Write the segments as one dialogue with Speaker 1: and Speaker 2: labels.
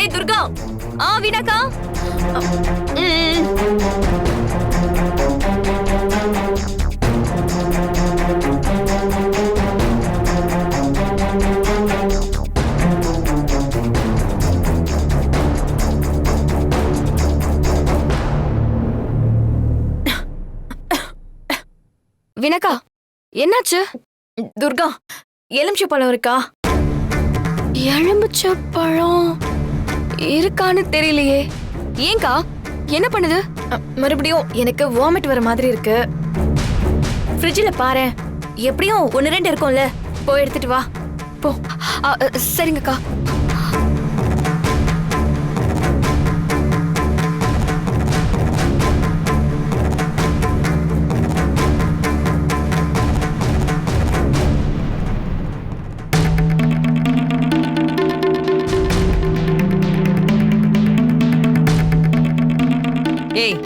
Speaker 1: ஏ துர்கா. ஆ வீணாக்கா? வினக்கா என்னாச்சு?
Speaker 2: துர்கா எலுமிச்சை பழம் இருக்கா?
Speaker 1: எலுமிச்ச பழம் இருக்கான்னு தெரியலையே. ஏங்கா என்ன பண்ணுது?
Speaker 2: மறுபடியும் எனக்கு வாமிட் வர மாதிரி இருக்கு. ஃப்ரிட்ஜில் பாரு எப்படியும் ஒன்று ரெண்டு இருக்கும்ல. போய் எடுத்துட்டு வா.
Speaker 1: போ. சரிங்கக்கா.
Speaker 3: ஏய்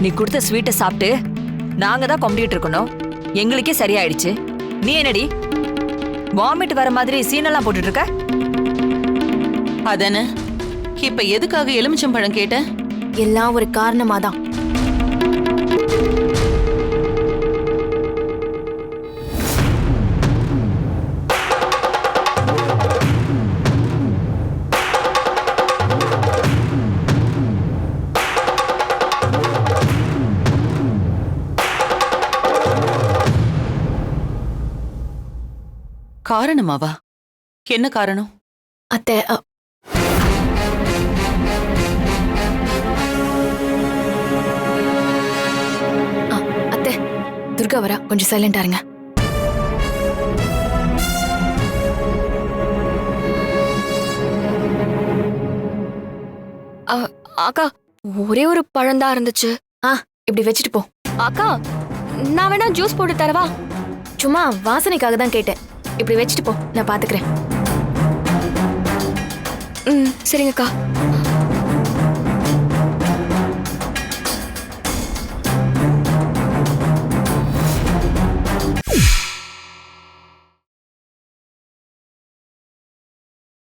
Speaker 3: நீ கொடுத்த ஸ்வீட்டை சாப்பிட்டு நாங்க தான் கொம்பிட்டு இருக்கணும். எங்களுக்கே சரியாயிடுச்சு. நீ என்னடி? வாமிட் வர மாதிரி சீனெல்லாம் போட்டுட்டு இருக்க
Speaker 4: அதானே இப்ப எதுக்காக எலுமிச்சம்பழம் கேட்ட?
Speaker 2: எல்லாம் ஒரு காரணமா
Speaker 4: காரணமாவா? என்ன காரணம்?
Speaker 2: அத்தை அத்தை துர்கா வரா கொஞ்சம் சைலண்டா இருங்க.
Speaker 1: அ, அக்கா ஒரே ஒரு பழம் தான் இருந்துச்சு.
Speaker 2: ஆ இப்படி வச்சுட்டு போ.
Speaker 1: அக்கா நான் வேணா ஜூஸ் போட்டு தரவா?
Speaker 2: சும்மா வாசனைக்காக தான் கேட்டேன். இப்படி வச்சுட்டு போ. நான் பாத்துக்கிறேன்.
Speaker 1: ம் சரிங்கக்கா.